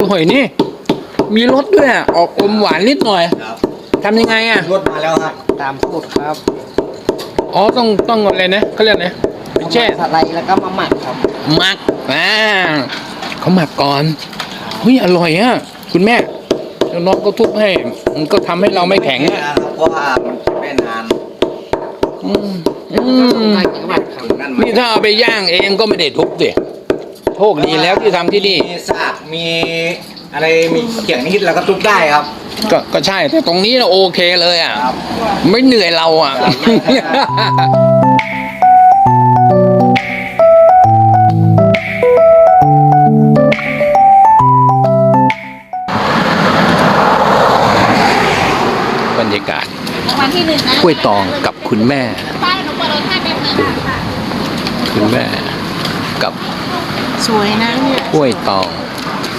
หอยนี่ มีรสด้วยอะออกอมหวานนิดหน่อยครับ ทำยังไงอะ รถมาแล้วครับ ตามสูตรครับอ๋อต้องต้องอะไรนะเขาเรียกอะไรไปแช่สไลด์แล้วก็มาหมักครับ หมักอ่าเขาหมักก่อนเฮ้ยอร่อยอะคุณแม่แล้วน้องก็ทุบให้ มันก็ทำให้เราไม่แข็งอะครับเพราะว่ามันเป็นนานอืมอืม หมักถึงนั่นนี่ถ้าเอาไปย่างเองก็ไม่ได้ทุบสิ โชคดีแล้วที่ทำที่นี่ มีสากมีอะไรมีเขียงนิดแล้วก็ทุบได้ครับ ก็ก็ใช่แต่ตรงนี้นะโอเคเลยอะ ครับ ไม่เหนื่อยเราอะ บรรยากาศรางวัลที่หนึ่งนะกล้วยตองกับคุณแม่ ป้าหนูเปิดรถให้แป๊บนึงค่ะ คุณแม่ สวยนะเนี่ยกล้วยตอง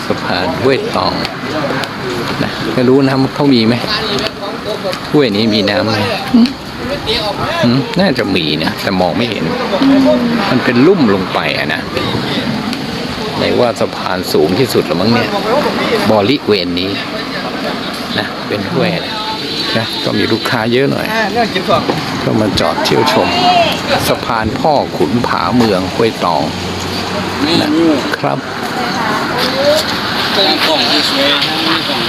สะพานกล้วยตองนะไม่รู้น้ำเขามีไหมกล้วยนี้มีน้ำไหมหืมน่าจะมีนะแต่มองไม่เห็น มันเป็นลุ่มลงไปอะนะไหนว่าสะพานสูงที่สุดหรือมั้งเนี่ยบริเวณนี้นะเป็นห้วยนะนะก็มีลูกค้าเยอะหน่อยเรื่องกินก่อนก็มาจอดเที่ยวชม สะพานพ่อขุนผาเมืองห้วยตอง นะครับกล่องที่สวยกล่อง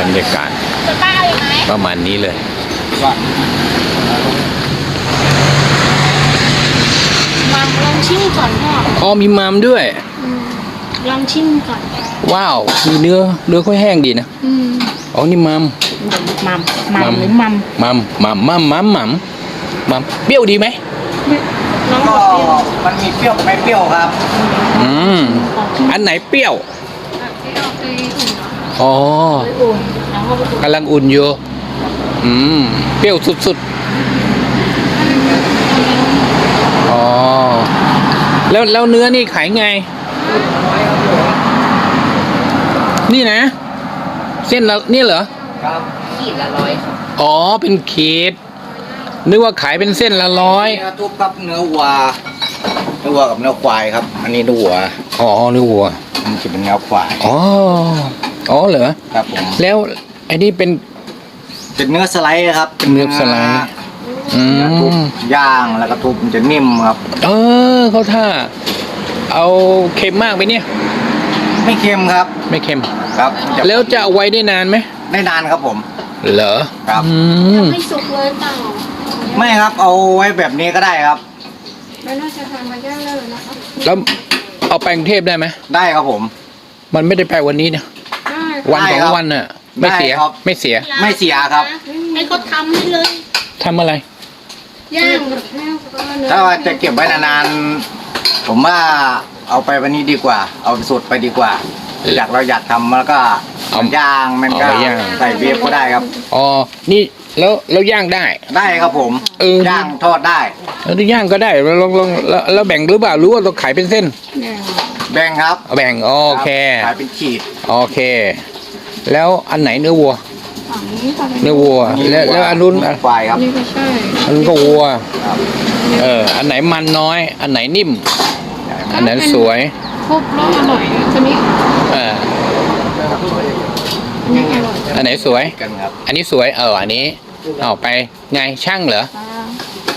บรรยากาศจะป้าเอาอีกไหมประมาณนี้เลยมัมลองชิมก่อนพ่ออ๋อมีมามด้วยอืมลองชิมก่อน ว้าว มีเนื้อ เนื้อค่อยแห้งดีนะอืมอ๋อ นี่มาม มัมมัมัมมหรือมัมมามมามมามมามมามมามเปรี้ยวดีไหมน้องบก็อกเปรี้ยวมันมีเปรี้ยวกับไม่เปรี้ยวครับ อืมอันไหนเปรี้ยวเปรี้ยวไปอุ่นเนาะอ๋อไปอุ่นน้องก็ไปอุ่นกำลังอุ่นอยู่อืมเปรี้ยวสุดๆอ๋อแล้วแล้วเนื้อนี่ขายไง นี่นะ เส้นละนี่เหรอ ครับขีดละร้อยค่ะอ๋อเป็นขีดนึกว่าขายเป็นเส้นละร้อยเนื้อทุบกับเนื้อวัวเนื้อวัวกับเนื้อควายครับ อันนี้เนื้อวัวอ๋อนึกวัวมันจะเป็นเนื้อควายอ๋ออ๋อเหรอครับผมแล้วไอ้นี่เป็นเป็นเนื้อสไลด์ครับป็เนื้อสไลด์อืเนื้อทุบมย่างแล้วก็ทุบมันจะนิ่มครับ เออเขาท่า เอาเค็มมากไปเนี่ย ไม่เค็มครับ ไม่เค็มครับจะแล้วจะเอาไว้ได้นานไหม ได้นานครับผม เหรอครับ อืมไม่สุกเลยเปล่าไม่ครับเอาไว้แบบนี้ก็ได้ครับไม่น่าจะทำมาย่างเลยนะคะแล้วเอาไปกรุงเทพได้ไหมได้ครับผม มันไม่ได้ไปวันนี้เนี่ยได้วันได้สองครับวันน่ะ ไม่เสียได้ครับ ไม่เสียไม่เสียครับ ให้เขาทำให้เลยทำอะไร ย่างกับแม่ก็เนื้อถ้าว่าจะเก็บไว้นานๆผมว่าเอาไปวันนี้ดีกว่า เอาสดไปดีกว่า อยากเราอยากทำแล้วก็เอาย่างมันก็เอาไปย่าง ใส่เวฟก็ได้ครับ อ๋อ นี่แล้วแล้วย่างได้ ได้ครับผมเออ ย่างทอดได้ แล้วย่างก็ได้แล้วลองลองแล้วแล้วแบ่งหรือเปล่าหรู้ว่าเราขายเป็นเส้นแม่แบ่งครับเอาแบ่งโอเคขายเป็นขีด โอเค แล้วอันไหนเนื้อวัว ฝั่งนี้ฝั่งเนื้อวัว แล้วแล้วอันนู้นเควายครับ นี่ก็ใช่อันนู้นก็วัว ครับ เออ อันไหนมันน้อย อันไหนนิ่ม อันไหนสวย ครบแล้วอร่อยตัวนี้เอออันนี้อร่อยอันไหนสวย กันครับอันนี้สวย เออ อันนี้เอาไปไงช่างเหรอปลา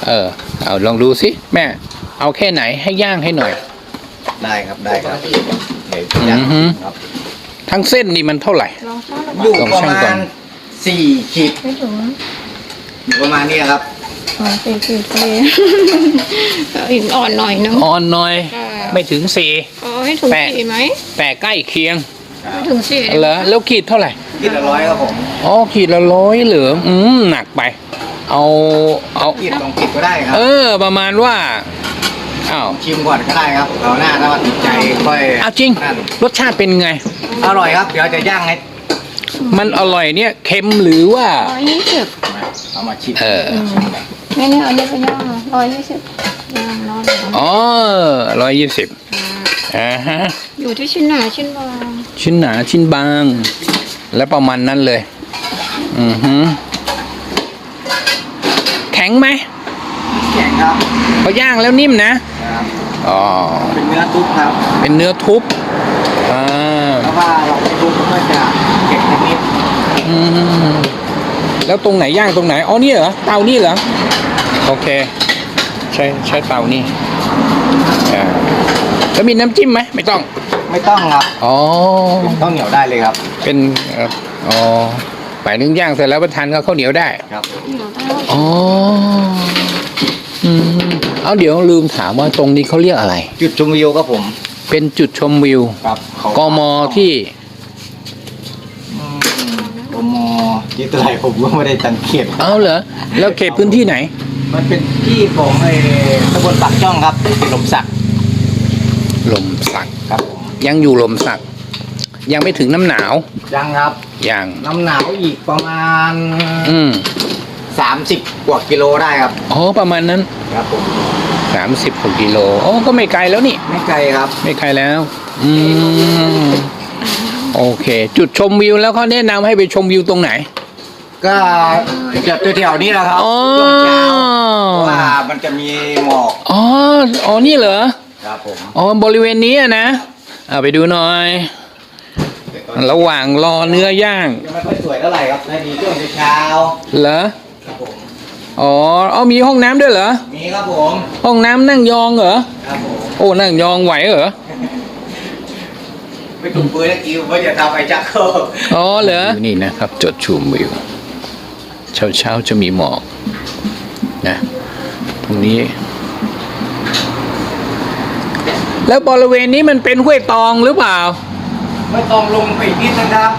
เออ เอาลองดูสิแม่ เอาแค่ไหนให้ย่างให้หน่อย ได้ครับได้ครับเดี๋ยวย่างอือฮึ ครับทั้งเส้นนี่มันเท่าไหร่ ลองช้อนอยู่ลองประชั่งก่มาอน ณสี่ขีดไม่ถึงประมาณนี้ครับสองสี่ขีดเลยอีกอ่อนหน่อยนึงอ่อนหน่อยค่ะ ไม่ถึงสี่อ๋อให้ถึงแปะสี่ไหมแต่ใกล้เคียงไม่ถึงสี่เหรอแล้วขีดเท่าไหร่ขีดละร้อยครับผมอ๋อขีดละร้อยเหลืออืมหนักไป เอาเอาขีดสองขีดก็ได้ครับ เออ ประมาณว่าอ้าวชิมก่อนก็ได้ครับเอาหน้าถ้าว่าติดใจค่อยเอาจริงนั่นรสชาติเป็นไง อร่อยครับ เดี๋ยวจะย่างให้มันอร่อยเนี่ยเค็มหรือว่าร้อยยี่สิบเอามาชิมเออ ไม่เนี่ยเอาเนี้ยไปย่างร้อยยี่สิบย่างร้อยเดียวอ๋อร้อยยี่สิบอ่าฮะอยู่ที่ชิ้นหนาชิ้นบาง ชิ้นหนาชิ้นบาง และประมาณนั้นเลย อือฮึแข็งไหมแข็งครับเขาย่างแล้วนิ่มนะครับอ๋อเป็นเนื้อทุบครับ เป็นเนื้อทุบอ่าเพราะว่าเราไม่ทุบมันก็จะเก็บนิดอืมแล้วตรงไหนย่างตรงไหน อ๋อนี่เหรอ เตานี่เหรอ โอเค ใช้ใช้เตานี่อ่าแล้วมีน้ำจิ้มไหมไม่ต้องๆไม่ต้องครับอ๋อต้องเหนียวได้เลยครับเป็นเอ่ออ๋อหมายถึงย่างเสร็จแล้วประทานก็ข้าวเหนียวได้ ครับอ๋อ อืม เอาเดี๋ยวลืมถามว่าตรงนี้เขาเรียกอะไร จุดชมวิวครับผมเป็นจุดชมวิว ครับเขากมที่ อืมกมที่เท่าไหร่ผมก็ไม่ได้สังเกต เอาเหรอ แล้วเขตพื้นที่ไหน มันเป็นที่ของไอ้ตำบลปากช่องครับเป็นลมสักลมสัก ครับผมยังอยู่ลมสัก ยังไม่ถึงน้ำหนาวยังครับ ยังน้ำหนาวอีกประมาณอืม30กว่ากิโลได้ครับ อ๋อประมาณนั้นครับผมสามสิบกว่ากิโลอ๋อก็ไม่ไกลแล้วนี่ ไม่ไกลครับไม่ไกลแล้ว อืม โอเค จุดชมวิวแล้วเขาแนะนำให้ไปชมวิวตรงไหน ก็จะแถวๆนี้แหละครับอ๋อช่วงเช้าเพราะว่ามันจะมีหมอกอ๋ออ๋อนี่เหรอครับผมอ๋อบริเวณนี้อะนะเอาไปดูหน่อย ระหว่างรอเนื้อย่างจะไม่ค่อยสวยเท่าไหร่ครับในดีช่วงเช้าเหรอครับผมอ๋อเอามีห้องน้ำด้วยเหรอมีครับผมห้องน้ำนั่งยองเหรอครับผมโอ้นั่งยองไหวเหรอไปถุงปืนตะกี้ผมว่าจะทำไอ้จักรโคอ๋อเหรอนี่นะครับจุดชมวิว เช้าเช้าๆจะมีหมอกนะตรงนี้ แล้วบริเวณนี้มันเป็นห้วยตองหรือเปล่าไม่ต้องลงไปอีกนิดนะครับ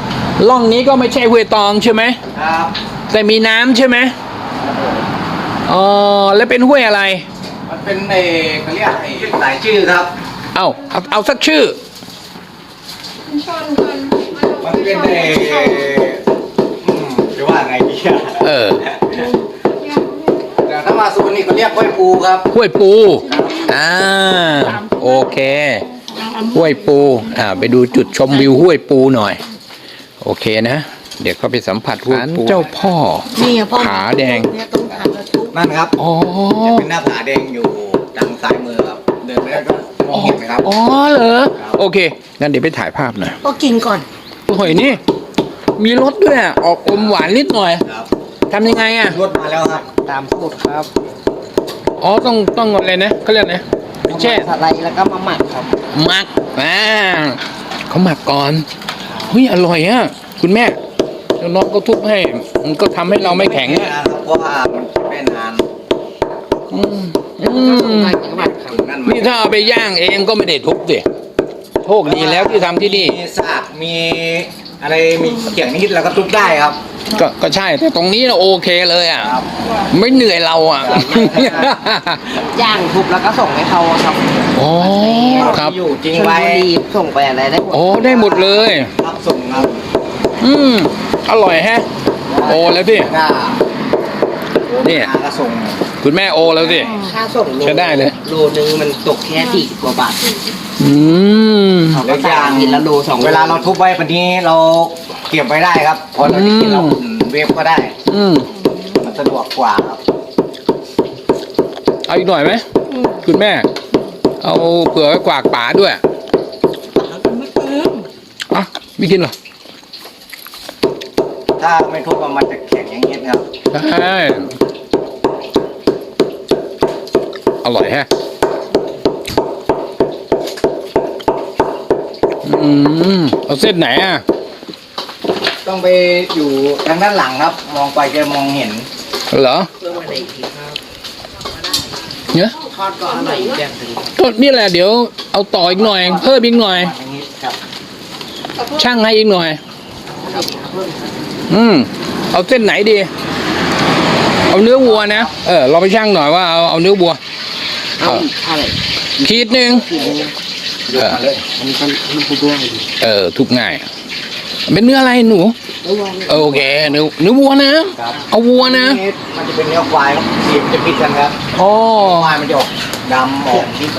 ล่องนี้ก็ไม่ใช่ห้วยตองใช่ไหมครับแต่มีน้ำใช่ไหมอ๋อแล้วเป็นห้วยอะไร มันเป็นไอ้เขาเรียกไอ้หลายชื่อครับ เอาเอาเอาสักชื่อ มันเป็นไอ้อืม จะว่าไงดีอะเออแต่ถ้ามาสูนี่เขาเรียกกล้วยปูครับห้วยปูอ่าโอเคห้วยปูอ่าไปดูจุดชมวิวห้วยปูหน่อย โอเคนะ เดี๋ยวเขาไปสัมผัสห้วยปูเจ้าพ่อนี่ไงพ่อผาแดงเนี่ยต้องถามเราทุกนั่นครับอ๋อจะเป็นหน้าผาแดงอยู่ทางซ้ายมือครับ เดินไปแล้วก็มองเห็นไหมครับอ๋อเหรอครับโอเคงั้นเดี๋ยวไปถ่ายภาพหน่อยก็กินก่อนโอ้ยนี่ มีรสด้วยอะออกอมหวานนิดหน่อยครับทำยังไงอะ รถมาแล้วครับ ตามพูดครับอ๋อต้องต้องอะไรนะเขาเรียกนะแช่สไลด์แล้วก็มาหมักครับ หมักอ่าเขาหมักก่อนเฮ้ยอร่อยอะคุณแม่แล้วน้องก็ทุบให้ มันก็ทำให้เราไม่แข็งไม่อะนานครับเพราะว่ามันไม่นานอืมอืมหมักครับนั่นนี่ถ้าเอาไปย่างเองก็ไม่ได้ทุบสิโชคดีแล้วที่ทำที่นี่ มีสากมี อะไรมีเขียงนิดแล้วก็ทุบได้ครับ ก็ก็ใช่แต่ตรงนี้เราโอเคเลยอะครับ ไม่เหนื่อยเราอะย่างทุบแล้วก็ส่งให้เขาอะครับอ๋อครับอยู่จริงชลไว้บุรีส่งไปอะไรได้หมดโอ้ได้หมดเลยรับส่งครับ อืมอร่อยแฮะ โอแล้วสิก็เนี่ยก็ส่ง คุณแม่โอแล้วสิ ค่าส่งโลใช้ได้เลย โลนึงมันตกแค่สี่กว่าบาทอืม เขาก็สั่งกินละโลสองโเวลาเราทุบไว้วันนี้เราเก็บไว้ได้ครับพอเราจะกินเราอุ่นเวฟก็ได้ อืม มันสะดวกกว่าครับ เอาอีกหน่อยไหม คุณแม่ เอาเผื่อไว้กวากป่าด้วยอะไม่กินเหรอ ถ้าไม่ทุบอะมันจะแข็งอย่างเงี้ยครับ ใช่ อร่อยแฮะอืมเอาเส้นไหนอะ ต้องไปอยู่ทางด้านหลังครับ มองไปจะมองเห็นเหรอเพื่อมาได้อีกทีครับเนี่ยทอดก็อร่อยอีกแบบหนึงก็นี่แหละเดี๋ยวเอาต่ออีกหน่อย เพิ่มอีกหน่อยอย่างนี้ครับช่างให้อีกหน่อยครับเพิ่มครับอืม เอาเส้นไหนดี เอาเนื้อวัวนะ เออ เราไปช่างหน่อยว่าเอาเอาเนื้อวัว เอาอีกอะไรขีดหนึ่งกินนึงยกมาเลยอันนี้ก็มันพูดด้วยดีเออทุกง่าย เป็นเนื้ออะไรหนูระวังเออโอเคเนื้อเนื้อวัวนะครับเอาวัวนะ มันจะเป็นเนื้อควายครับสีมันจะพิดกันครับอ๋อควายมันจะออกดำออกนิด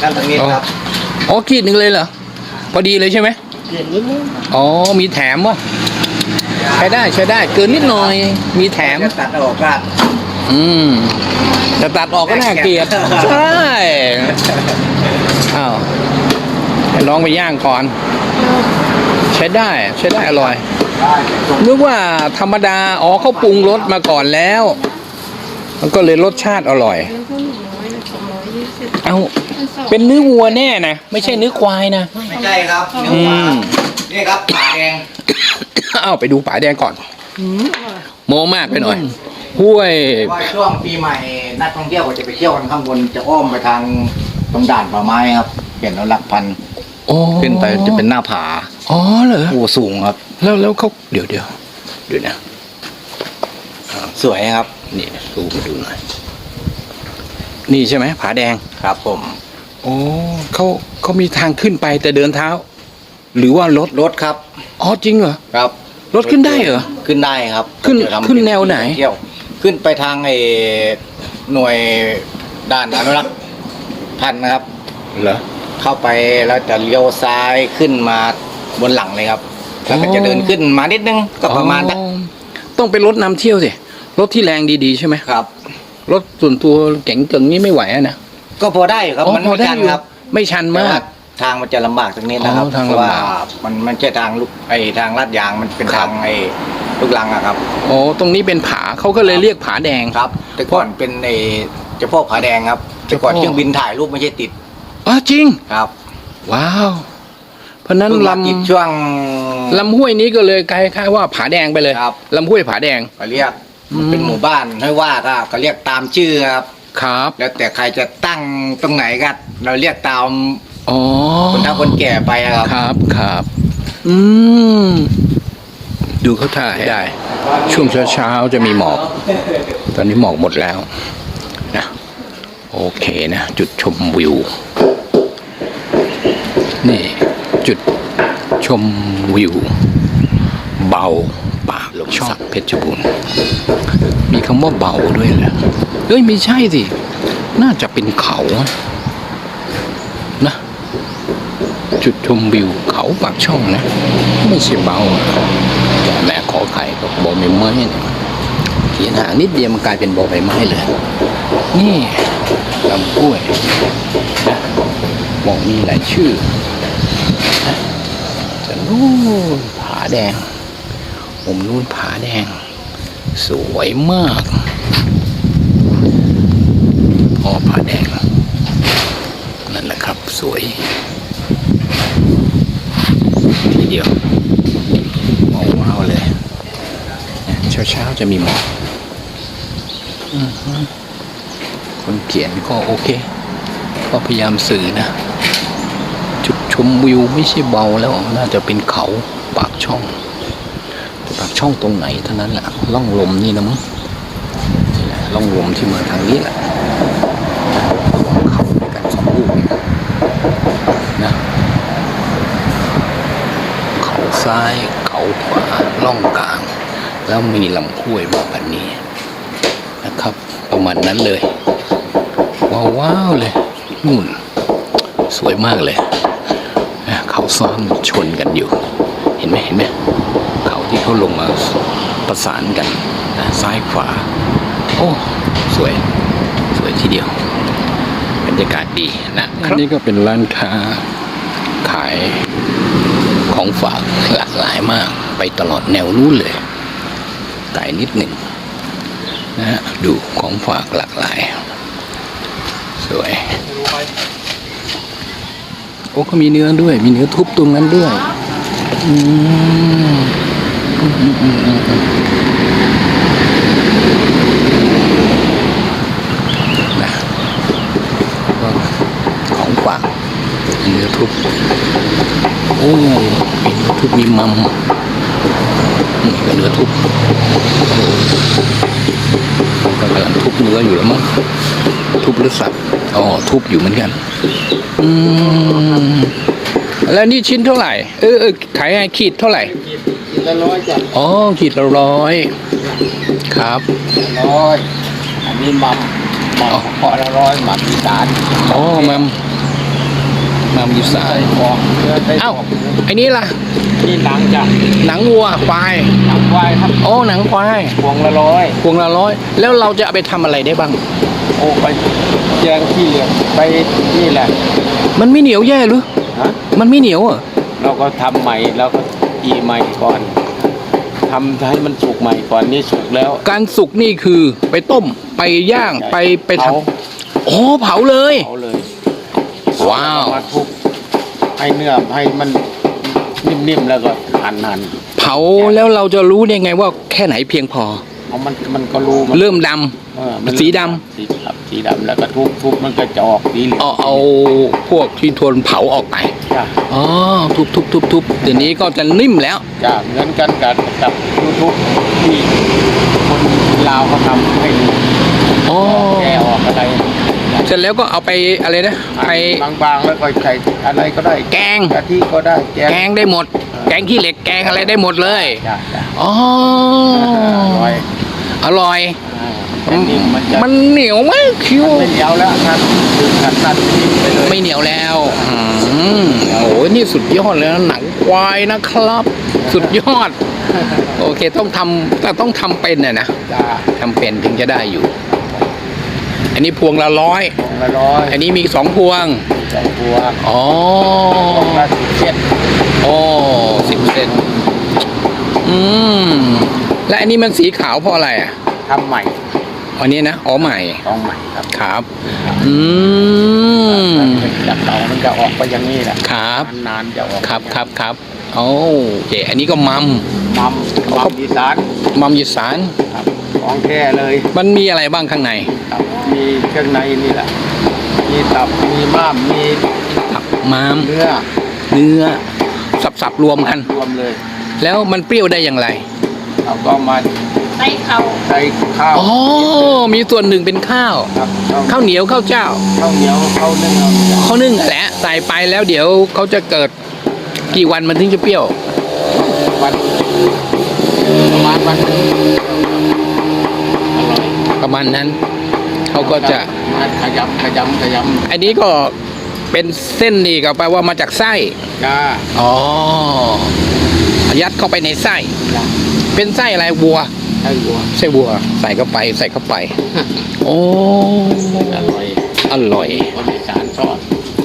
ด้านตรงนี้ครับอ๋อขีดหนึ่งเลยเหรอพอดีเลยใช่ไหมเกินนิดนึงอ๋อมีแถมวะใช้ได้ใช้ได้เกินนิดหน่อย มีแถมจะตัดออกก็อืม จะตัดออกก็น่าเกลียดใช่อ้าวให้น้องไปย่างก่อน ใช้ได้ใช้ได้อร่อยนึกว่าธรรมดาอ๋อเขาปรุงรสมาก่อนแล้ว มันก็เลยรสชาติอร่อยแล้วก็หนึ่งร้อยสองร้อยยี่สิบเอามันสองเป็นเนื้อวัวแน่นะไม่ใช่เนื้อควายนะไม่ใช่ครับเนื้ออืปลามนี่ครับผาแดงเอาไปดูป๋าแดงก่อนโมมากไปหน่อยห้วยว่าช่วงปีใหม่ นักท่องเที่ยวก็จะไปเที่ยวกันข้างบนจะอ้อมไปทางตรงด่านป่าไม้ครับเห็นแล้วหลักพันโอ้ขึ้นไปจะเป็นหน้าผาอ๋อเหรอโอ้สูงครับ แล้วแล้วเขาเดี๋ยวเดี๋ยวเดี๋ยวนะสวยครับนี่ซูมมาดูหน่อยนี่ใช่ไหมผาแดงครับผมโอ้เขาเขามีทางขึ้นไปแต่เดินเท้า หรือว่ารถรถครับอ๋อจริงเหรอครับรถขึ้นได้เหรอ ขึ้นได้ครับขึ้นจะทำขึ้นแนวไหน เที่ยวขึ้นไปทางไอ้ หน่วยด่านอนุรักษ์พันธุ์นะครับ เหรอ เข้าไปแล้วจะเลี้ยวซ้ายขึ้นมาบนหลังเลยครับแล้วก็อ๋อจะเดินขึ้นมานิดนึงก็ประมาณนั้นอ๋อต้องเป็นรถนำเที่ยวสิ รถที่แรงดีๆใช่ไหมครับ รถส่วนตัวเก๋งเกิงนี่ไม่ไหวอะนะก็พอได้อยู่ครับอ๋อมันพอไม่ได้ชันอยู่ครับไม่ชันมาก ทางมันจะลำบากตรงนี้นะครับอ๋อทางเพราะว่าลำบากมันมันแค่ทางลูกไอ้ทางลาดยางมันเป็นครับทางไอ้ ลูกลังอะครับโอ้ตรงนี้เป็นผาเขาก็เลยเรียกผาแดง ครับ แต่ก่อนเป็นไอ้เจ้าพ่อผาแดงครับแต่ก่อนเจ้าพ่อ เครื่องบินถ่ายรูปไม่ใช่ติดอ๋อจริง ครับว้าว เพราะฉะนั้นเพิ่งลมาติดช่วงำลำห้วยนี้ก็เลยกลายคล้ายๆว่าผาแดงไปเลยครับ ลำห้วยผาแดงเขาเรียกอืม เป็นหมู่บ้านให้ว่าก็ก็เรียกตามชื่อครับ ครับ แล้วแต่ใครจะตั้งตรงไหนก็เราเรียกตามอ๋อคนเฒ่าคนแก่ไปอะครับ ครับครับ อืม ดูเขาถ่ายได้ ช่วงเช้าๆจะมีหมอก ตอนนี้หมอกหมดแล้วนะโอเคนะ จุดชมวิว นี่ จุดชมวิว เบาปากลมชอบเพชรบูรณ์มีคำว่าเบาด้วยเหรอเอ้ยไม่ใช่สิ น่าจะเป็นเขาอะนะ จุดชมวิวเขาปากช่องนะ ไม่ใช่เบา อะแต่แม่ขอไข่กับบอใบไม้เนี่ยเขียนหางนิดเดียวมันกลายเป็นบอใบไม้เลยนี่ลำกล้วยนะบอกมีหลายชื่อนะจะนู่นผาแดงมุมนู่นผาแดง สวยมากพอผาแดงนั่นแหละครับสวยทีเดียวมองว้าวเลย เช้าเช้าๆจะมีหมอกอือฮึคนเขียนก็โอเค ก็พยายามสื่อนะ จุดชมวิวไม่ใช่เบาแล้ว น่าจะเป็นเขาปากช่อง แต่ปากช่องตรงไหนเท่านั้นแหละล่องลมนี่นะมั้งนี่แหละล่องลมที่มาทางนี้แหละเขาด้วยกันสองลูกนะเขาซ้ายเขาขวาล่องกลาง แล้วมีลำห้วยมาแบบนี้นะครับ ประมาณนั้นเลย ว้าวว้าวเลยนู่นสวยมากเลยนะเขาซ้อนชนกันอยู่ เห็นไหมเห็นไหมเขาที่เขาลงมาประสานกันนะซ้ายขวา โอ้สวย สวยทีเดียวบรรยากาศดีนะอันนี้ก็เป็นร้านค้าขายของฝากหลากหลายมาก ไปตลอดแนวนู้นเลย ไก่นิดหนึ่งนะฮะดูของฝากหลากหลาย สวย โอ้ก็มีเนื้อด้วย มีเนื้อทุบตรงนั้นด้วยอืมอืมอืมอืมอืมอืมนะของฝากเนื้อทุบโอ้เนื้อทุบมีมัมนี่ก็เนื้อทุบ ก็กำลังทุบเนื้ออยู่แล้วมั้งทุบหรือสับอ๋อทุบอยู่เหมือนกัน อืมแล้วนี่ชิ้นเท่าไหร่ เออเออขายไงขีดเท่าไหร่กินละร้อยจ้ะอ๋อขีดละร้อยครับร้อยอันนี้มัมมัมพอละร้อยหมักอีสานอ๋อมัม มัมอีสานของเนื้อไส้เอ้าไอ้นี่ล่ะนี่หนังจ้ะหนังวัวควายหนังควายครับอ๋อหนังควายพวงละร้อยพวงละร้อย แล้วเราจะเอาไปทำอะไรได้บ้างเโอ้ไปแยงขี้เหล็กไปนี่แหละ มันไม่เหนียวแย่หรือฮะมันไม่เหนียวอะเราก็ทำใหม่เราก็ตีใหม่ก่อนทำให้มันสุกใหม่ก่อนนี่สุกแล้ว การสุกนี่คือไปต้มไปย่างไปไปทเผาำอ๋อเผาเลยเผาเลย ว้าว เอมาทุบให้เนื้อให้มันนิ่มๆแล้วก็หั่นหั่นเผาแล้วเราจะรู้ได้ไงว่าแค่ไหนเพียงพอเอามันมันก็รู้มันเริ่มดำ เออมันสีดำ สีครับสีดำแล้วก็ทุบทุบมันก็จะออกสีเหลืองเอาเอาพวกที่ทนเผาออกไปจ้ะอ๋อทุบทุบทุบทุบเดี๋ยวนี้ก็จะนิ่มแล้ว จ้ะเหมือนกันกับกับยูทูบที่คนลาวเขาทำให้ดูอ๋อ แกะออกอะไร เสร็จแล้วก็เอาไปอะไรนะไปบางๆแล้วก็ใส่อะไรก็ได้ แกงกะทิก็ได้แกงแกงได้หมด แกงขี้เหล็กแกงอะไรได้หมดเลยจ้ะจ้ะอ๋ออร่อยอร่อยอ่าแต่นิ่มมันจะมันเหนียวไหมคิวมันไม่เหนียวแล้วท่านดึงกันตัดทิ้งไปเลยไม่เหนียวแล้วอืมโอ้ยนี่สุดยอดเลยนะหนังควายนะครับ สุดยอด โอเคต้องทำแต่ต้องทำเป็นน่ะนะจ้าทำเป็นถึงจะได้อยู่ อันนี้พวงละร้อยของละร้อยอันนี้มีสองพวงสองตัวอ๋อของละสิบเจ็ดโอ้สิบเซนอืมและอันนี้มันสีขาวเพราะอะไรอะทำใหม่อันนี้นะอ๋อใหม่ต้องใหม่ครับครับ อืมจากเตามันจะออกไปอย่างนี้แหละครับนานๆจะออกครับครับครับโอ้เจอันนี้ก็มัมมัมมัมอีสานมัมยีสานครับของแท้เลย มันมีอะไรบ้างข้างในครับ มีเครื่องในนี่แหละ มีตับ มีม้าม มีผักม้าม เนื้อ เนื้อ สับๆรวมกัน รวมเลย แล้วมันเปรี้ยวได้อย่างไรเราก็มาใส่เขาใส่ข้าว อ๋อ มีส่วนหนึ่งเป็นข้าว ครับข้าวข้าวเหนียวข้าวเจ้า ข้าวเหนียวข้าวนึ่งเอาเขานึ่งแหละ ใส่ไปแล้วเดี๋ยวเขาจะเกิดกี่วันมันถึงจะเปรี้ยว วันประมาณวันหนึ่งอร่อยประมาณนั้น เขาก็จะขยำขยำขยอันนี้ก็เป็นเส้นนี่ก็แปลว่ามาจากไส้ำจ้าอ๋อยัดเข้าไปในไส้จ้าเป็นไส้อะไรวัวไส้วัวไส้วัว ใส่เข้าไปใส่เข้าไป โอ้อร่อยอร่อยคนอีสานชอบ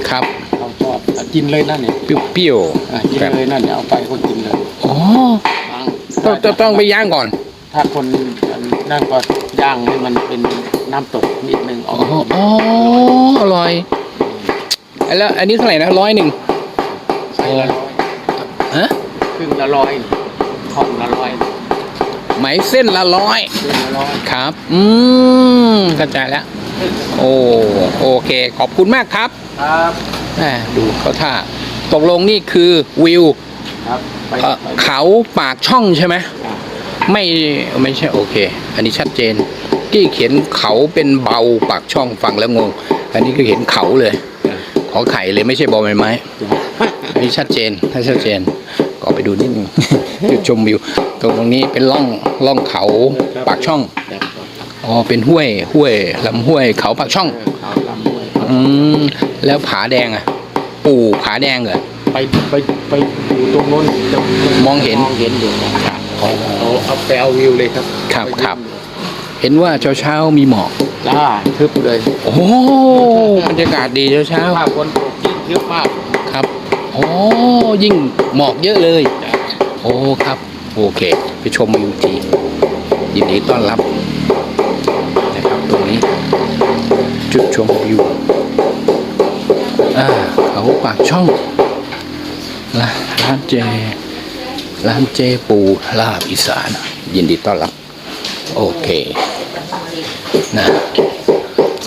ครับเขาชอบอะกินเลยนั่นเนี่ยเปรี้ยวอะกินๆแบบเลยนั่นเนี่ยเอาไปก็กินเลยอ๋อต้องต้องต้องไปย่างก่อน ถ้าคนนั่นก็ย่างให้มันเป็น น้ำตกนิดนึงออ๋ออกอ๋ออร่อยแล้วอันนี้เท่าไหร่นะร้อยหนึ่งใส่ละร้อยฮะครึ่งละร้อยห้องละร้อยไหมเส้นละร้อย ครึ่งละร้อยครับ อืมเข้าใจแล้ว โอ้โอเค ขอบคุณมากครับครับ แหมดูเขาท่าตกลงนี่คือวิวครับไปเอ่อไป เขาปากช่องใช่ไหม ไม่ไม่ใช่โอเค อันนี้ชัดเจน ที่เขียนเขาเป็นเบาปากช่องฟังแล้วงง อันนี้คือเห็นเขาเลย ขอไข่เลยไม่ใช่บอใบไม้อันนี้ชัดเจนถ้าชัดเจนก็ไปดูนิดนึงจุดชมวิว ตรงตรงนี้เป็นร่องร่องเขาปากช่องอ๋อเป็นห้วยห้วยลำห้วยเขาปากช่องเขาลำด้วยอืมแล้วผาแดงอะ ปู่ผาแดงเหรอไปไปไปอยู่ตรงโน้นจะมองเห็นมองเห็นอยู่ครับเอาเอาเอาไปเอาวิวเลยครับ ครับครับ เห็นว่าเช้าเช้าๆมีหมอกจ้าทึบเลย โอ้บรรยากาศดีเช้าเช้าถ้าคนตกยิ่งทึบมากๆครับ โอ้ยิ่งหมอกเยอะเลย โอ้ครับ โอเค ไปชมวิวทียินดีต้อนรับนะครับตรงนี้ จุดชมวิวอ่าเขาปากช่องร้านร้านเจร้านเจปูลาบอีสาน ยินดีต้อนรับ โอเคนะ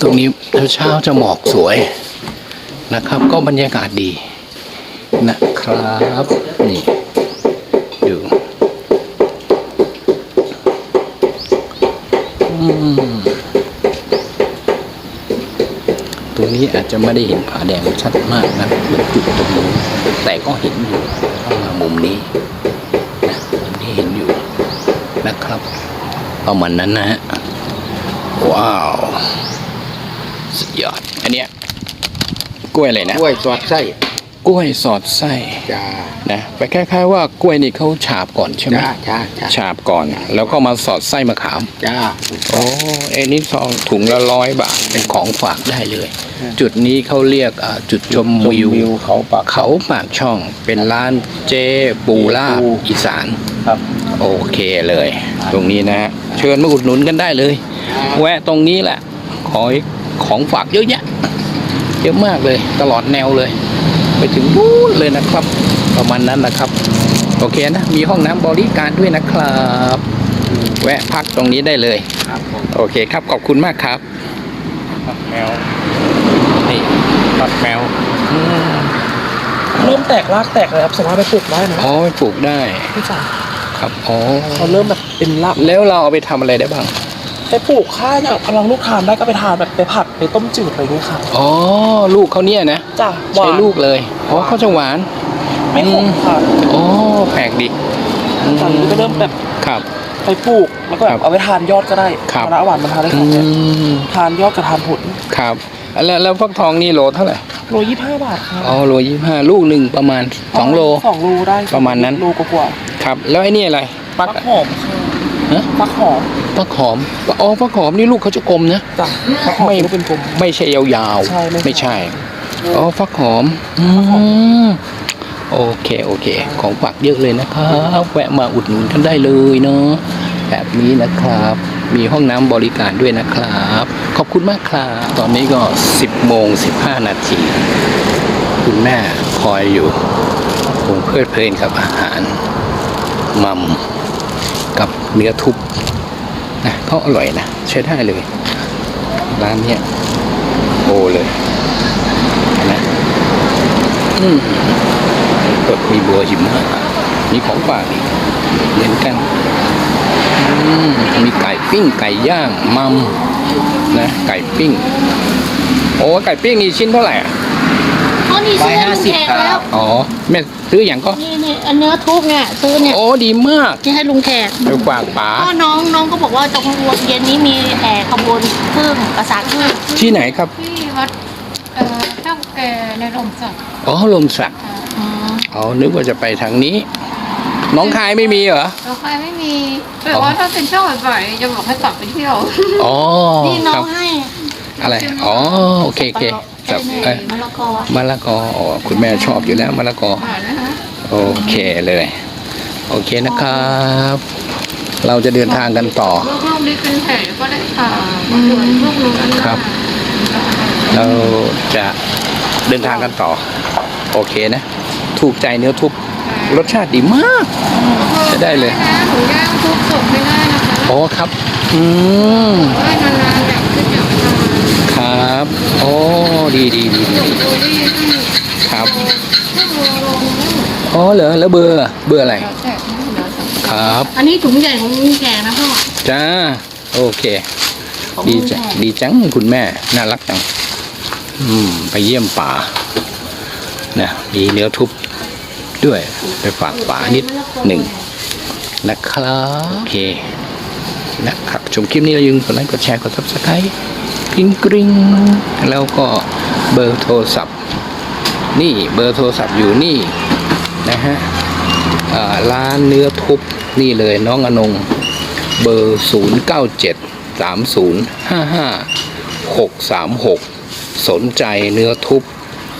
ตรงนี้เช้าจะหมอกสวยนะครับ ก็บรรยากาศดีนะครับนี่ดูตรงนี้อาจจะไม่ได้เห็นผาแดงชัดมากนะมือนจุดตรงนู้แต่ก็เห็นอยู่เข้ามามุมนี้นะมนี้เห็นอยู่นะครับ ประมาณนั้นนะฮะ ว้าว สุดยอด อันเนี้ยกล้วยอะไรนะ กล้วยสอดไส้ กล้วยสอดไส้จ้านะไปคล้ายๆว่ากล้วยนี่เขาฉาบก่อนใช่ไหมจ้าจ้าจ้าฉาบก่อน แล้วก็มาสอดไส้มะขามจ้าโอ้เอ็นี่ซองถุงละร้อยบาทเป็นของฝากได้เลย จุดนี้เขาเรียกอ่าจุดชมวิววิวเขาปากเขาปากช่อง เป็นร้านเจปูลาบปูอีสานครับ โอเคเลย ตรงนี้นะฮะเชิญมาอุดหนุนกันได้เลย แวะตรงนี้แหละขอของฝากเยอะแยะเยอะมากเลยตลอดแนวเลย ไปถึงนู้นเลยนะครับ ประมาณนั้นนะครับ โอเคนะ มีห้องน้ำบริการด้วยนะครับ แวะพักตรงนี้ได้เลยครับผมโอเคครับขอบคุณมากครับแมวนี่ตัดแมวอืมเริ่มแตกรากแตกเลยครับสามารถไปปลูกได้นะอ๋อไปปลูกได้พี่จ๋าครับอ๋อเขาเริ่มแบบเป็นรากแล้วเราเอาไปทำอะไรได้บ้าง ไปปลูกข้าวเนี่ยกำลังลูกทานได้ก็ไปทานแบบไปผัดไปต้มจืดอะไรอย่างเงี้ยค่ะอ๋อ ลูกเขาเนี่ยนะจ้ะหวาใช้นลูกเลยอ๋อเขาจะหวานไม่ขมค่ะอ๋อแปลกดีอืมตอนนี้ก็เริ่มแบบครับ ไปปลูกแล้วก็แบครับบเอาไปทานยอดก็ได้ครับ มะระหวานมันทานได้อืสองแบบมทานยอดกับทานผลครับ แล้วแล้วฟักทองนี่โลเท่าไหร่โลยี่ห้าบาทครับอ๋อโลยี่ห้าลูกหนึ่งประมาณสองโล สองโลได้ประมาณนั้น โลกว่าครับ แล้วไอ้นี่อะไรๆฟัฟักกหอมค่ะ ฮะฟักหอมฟักหอมอ๋อฟักหอมนี่ลูกเขาจะกลมนะจ้ะฟักหอมไม่จะเป็นกลม ไม่ใช่ยาวใช่ไม่ๆ ไม่ใช่อ๋อฟักหอมอืมโอเคโอเค ของฝากเยอะเลยนะครับแวะมาอุดหนุนกันได้เลยเนาะแบบนี้นะครับ มีห้องน้ำบริการด้วยนะครับ ขอบคุณมากครับ ตอนนี้ก็ 10โมง15 นาที คุณแม่คอยอยู่คงเพลิดเพลินกับอาหารมัมกับ เนื้อทุบนะเขาอร่อยนะใช้ได้เลย ร้านเนี้ยโอเลยนะอืมกดมีบัวหิมะมีของฝากอีกเหมือนกันอืมมีไก่ปิ้งไก่ย่างมัมนะไก่ปิ้ง โอ้ไก่ปิ้งนี่ชิ้นเท่าไหร่อะ อ๋อนี่ซื้อให้ลุงแขกแล้วอ๋อแม่ซื้ออย่างก็ นี่นี่อันเนื้อทุบเนี่ยซื้อเนี่ยโอ้ดีมากนี่ให้ลุงแขกไปฝากป๋าก็น้องน้องก็บอกว่าตรงวันเย็นนี้มีแห่ขบวนพึ่งประสาทพึ่งที่ไหนครับที่วัดเอ่อเท่าแก่ในลมสักดิ์อ๋อลมสักอืมอ๋อนึกว่าจะไปทางนี้ น้องคายไม่มีเหรอ เราใครไม่มีแต่ว่าถ้าเป็นช่วงบ่อยๆจะบอกให้กลับไปเที่ยว อ๋อนี่น้อครังบให้อะไรอ๋อโอเคโอเค คครัรับบเอ้ยมะละกอมะละกออ๋อคุณแม่ชอบอยู่แล้วมะละกอ อ่านะคะโอเคเลย โอเคนะครับ เราจะเดินทางกันต่อ ลูกลูกนี้เป็นแผลก็ได้ค่ะส่วนลูกนู้นอันนั้นครับ เราจะเดินทางกันต่อ โอเคนะ ถูกใจเนื้อทุบรสชาติดีมาก จะได้เลยนะหมูย่างทุกสดไม่ได้นะคะอ๋อครับ อืมไว้นานๆแบบขึ้นอย่างนาน ครับ โอ้ ดีดีดีดีดูดีให้ครับถ้าลงลงอ๋อเหรอแล้วเบอร์อะเบอร์อะไรแล้วแต่ไม่เหลือสักครับ อันนี้ถุงใหญ่ของลุงแขกนะพ่อ จ้า โอเคของดีลุงจังแขกดีจังคุณแม่ น่ารักจัง อืม ไปเยี่ยมป่า นะ มีเนื้อทุบด้วย ไปฝากป่านิดหนึ่ง นะครับ โอเคนะครับชมคลิปนี้แล้วอยังกดไลค์กดแชร์กดซับสไครต์ กริ๊งกริ๊งแล้วก็เบอร์โทรศัพท์ นี่เบอร์โทรศัพท์อยู่นี่นะฮะอ่าร้านเนื้อทุบนี่เลยน้องอนงเบอร์ 0 9 7 3 0 5 5 6 3 6 สนใจเนื้อทุบ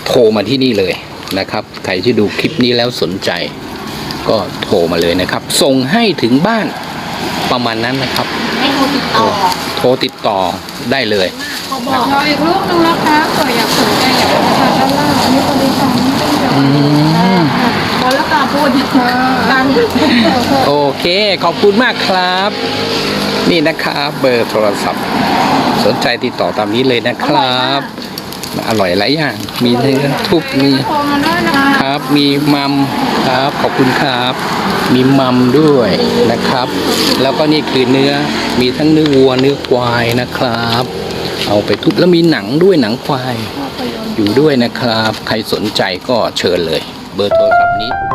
โทรมาที่นี่เลยนะครับ ใครที่ดูคลิปนี้แล้วสนใจ ก็โทรมาเลยนะครับ ส่งให้ถึงบ้านประมาณนั้นนะครับ ให้โทรติดต่อ โทรติดต่อได้เลยเขาบอกรออีกลูกนึงนะคะเผื่ออยากสนใจอยากทานด้านล่างอันนี้บริการไม่ต้องเดี๋ยวอืมพอแล้วกาพูดกันโอเค ขอบคุณมากครับ นี่นะครับเบอร์โทรศัพท์ สนใจติดต่อตามนี้เลยนะครับ อร่อยหลายอย่าง มีเนื้อทุบมีครับมีมัมครับขอบคุณครับ มีมัมด้วยนะครับ แล้วก็นี่คือเนื้อมีทั้งเนื้อวัวเนื้อควายนะครับ เอาไปทุบแล้วมีหนังด้วยหนังควาย อยู่ด้วยนะครับ ใครสนใจก็เชิญเลย เบอร์โทรศัพท์นี้